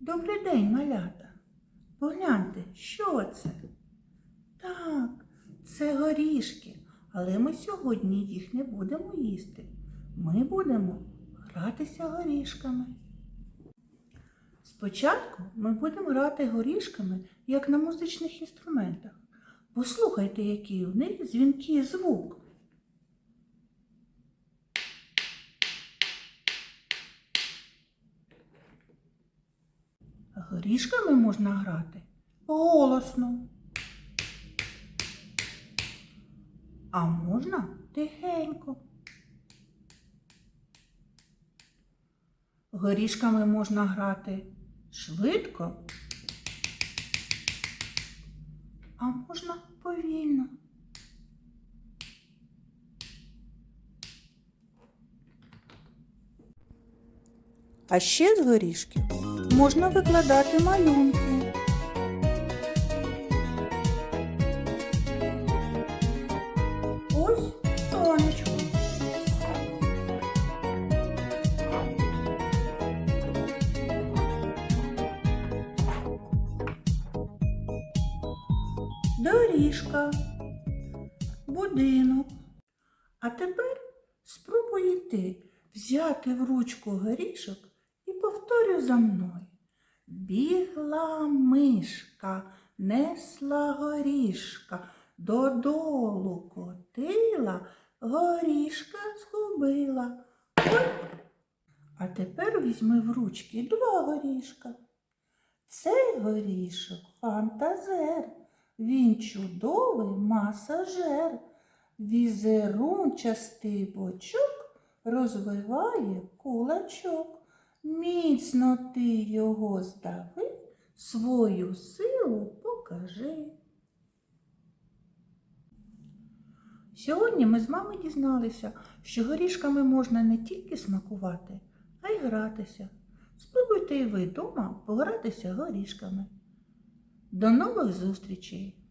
Добрий день, малята. Погляньте, що це? Так, це горішки, але ми сьогодні їх не будемо їсти. Ми будемо гратися горішками. Спочатку ми будемо грати горішками, як на музичних інструментах. Послухайте, який у них дзвінкий звук. Горішками можна грати голосно. А можна тихенько. Горішками можна грати швидко, а можна повільно. А ще з горішків можна викладати малюнки. Ось сонечко. Доріжка, будинок. А тепер спробуй йти, взяти в ручку горішок повторюй за мною. Бігла мишка, несла горішка, додолу котила, горішка згубила. А тепер візьми в ручки два горішка. Цей горішок фантазер, він чудовий масажер, візерунчастий бочок розвиває кулачок. Міцно ти його здави, свою силу покажи. Сьогодні ми з вами дізналися, що горішками можна не тільки смакувати, а й гратися. Спробуйте і ви вдома погратися горішками. До нових зустрічей!